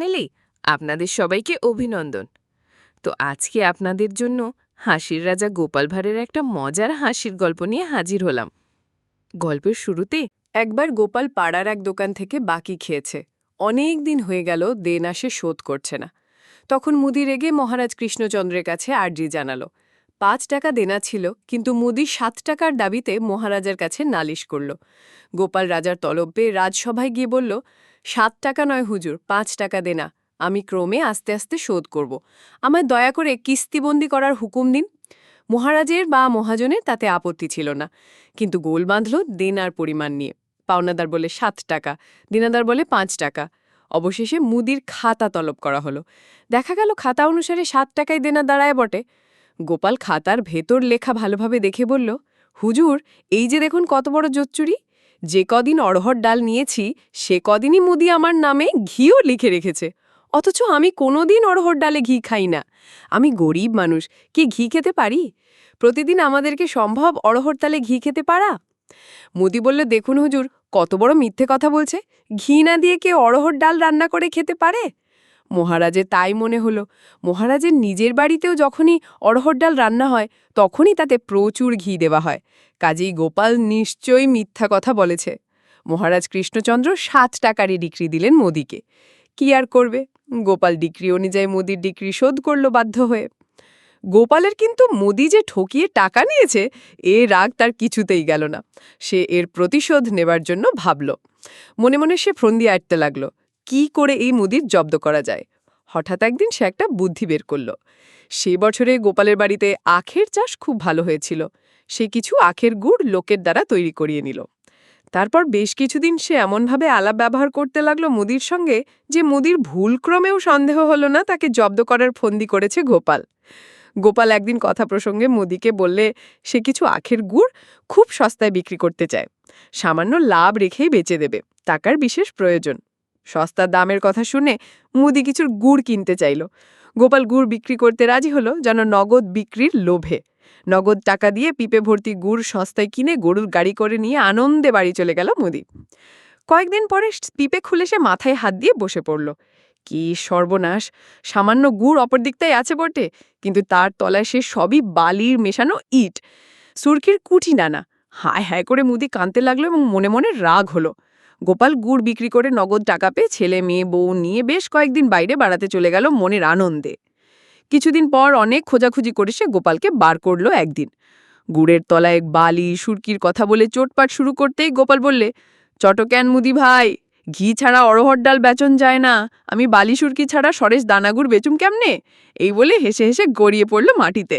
চ্যানেলে আপনাদের সবাইকে অভিনন্দন। তো আজকে আপনাদের জন্য হাসির রাজা গোপাল ভাঁড়ের একটা মজার হাসির গল্প নিয়ে হাজির হলাম। গল্পের শুরুতে একবার গোপাল পাড়ার এক দোকান থেকে বাকি খেয়েছে। অনেক দিন হয়ে গেল, দেন আসে শোধ করছে না। তখন মুদি রেগে মহারাজ কৃষ্ণচন্দ্রের কাছে আর্জি জানালো পাঁচ টাকা দেনা ছিল, কিন্তু মুদি সাত টাকার দাবিতে মহারাজার কাছে নালিশ করল। গোপাল রাজার তলব পেয়ে রাজসভায় গিয়ে বলল, সাত টাকা নয় হুজুর, পাঁচ টাকা দেনা। আমি ক্রমে আস্তে আস্তে শোধ করব। আমায় দয়া করে কিস্তিবন্দি করার হুকুম দিন। মহারাজের বা মহাজনের তাতে আপত্তি ছিল না, কিন্তু গোল বাঁধল দেনার পরিমাণ নিয়ে। পাওনাদার বলে, সাত টাকা। দিনাদার বলে, পাঁচ টাকা। অবশেষে মুদির খাতা তলব করা হলো। দেখা গেল, খাতা অনুসারে সাত টাকায় দেনা দাঁড়ায় বটে। গোপাল খাতার ভেতর লেখা ভালোভাবে দেখে বলল, হুজুর, এই যে দেখুন কত বড় জোচ্চুরি। যে কদিন অড়হর ডাল নিয়েছি, সে কদিনই মুদি আমার নামে ঘিও লিখে রেখেছে। অথচ আমি কোনোদিন অড়হর ডালে ঘি খাই না। আমি গরিব মানুষ, কি ঘি খেতে পারি? প্রতিদিন আমাদেরকে সম্ভব অড়হর তালে ঘি খেতে পারা? মোদি বলল, দেখুন হুজুর, কত বড় মিথ্যে কথা বলছে। ঘি না দিয়ে কে অড়হর ডাল রান্না করে খেতে পারে? মহারাজের তাই মনে হলো। মহারাজের নিজের বাড়িতেও যখনই অড়হর ডাল রান্না হয়, তখনই তাতে প্রচুর ঘি দেওয়া হয়। কাজেই গোপাল নিশ্চয়ই মিথ্যা কথা বলেছে। মহারাজ কৃষ্ণচন্দ্র সাত টাকারই ডিক্রি দিলেন মোদিকে। কি আর করবে? গোপাল ডিক্রি অনুযায়ী মোদির ডিক্রি শোধ করল বাধ্য হয়ে। গোপালের কিন্তু মোদি যে ঠকিয়ে টাকা নিয়েছে, এ রাগ তার কিছুতেই গেল না। সে এর প্রতিশোধ নেবার জন্য ভাবল। মনে মনে সে ফ্রন্দি আটতে লাগল। কি করে এই মুদির জব্দ করা যায়? হঠাৎ একদিন সে একটা বুদ্ধি বের করল। সে বছরে গোপালের বাড়িতে আখের চাষ খুব ভালো হয়েছিল। সে কিছু আখের গুড় লোকের দ্বারা তৈরি করিয়ে নিল। তারপর বেশ কিছুদিন সে এমনভাবে আলাপ ব্যবহার করতে লাগল মুদির সঙ্গে যে মুদির ভুলক্রমেও সন্দেহ হলো না তাকে জব্দ করার ফন্দি করেছে গোপাল। গোপাল একদিন কথা প্রসঙ্গে মোদিকে বললে, সে কিছু আখের গুড় খুব সস্তায় বিক্রি করতে চায়। সামান্য লাভ রেখেই বেচে দেবে। টাকার বিশেষ প্রয়োজন। সস্তার দামের কথা শুনে মুদি কিছুর গুড় কিনতে চাইল। গোপাল গুড় বিক্রি করতে রাজি হলো যেন নগদ বিক্রির লোভে। নগদ টাকা দিয়ে পিপে ভর্তি গুড় সস্তায় কিনে গরুর গাড়ি করে নিয়ে আনন্দে বাড়ি চলে গেল মুদি। কয়েকদিন পরে পিপে খুলে সে মাথায় হাত দিয়ে বসে পড়ল। কি সর্বনাশ, সামান্য গুড় অপর দিকটাই আছে বটে, কিন্তু তার তলায় সে সবই বালির মেশানো ইট। সুরকির কুঠি নানা, হায় হায় করে মুদি কাঁদতে লাগল এবং মনে মনে রাগ হলো। গোপাল গুড় বিক্রি করে নগদ টাকা পেয়ে ছেলে, মেয়ে, বউ নিয়ে বেশ কয়েকদিন বাইরে বেড়াতে চলে গেল মনের আনন্দে। কিছুদিন পর অনেক খোঁজাখুঁজি করে সে গোপালকে বার করল একদিন। গুড়ের তলায় বালি, সুরকির কথা বলে চোটপাট শুরু করতেই গোপাল বললে চটক্যান মুদি ভাই, ঘি ছাড়া অড়হর ডাল বেচন যায় না। আমি বালি, সুরকি ছাড়া সরেশ দানাগুড় বেচুম কেমনে? এই বলে হেসে হেসে গড়িয়ে পড়ল মাটিতে।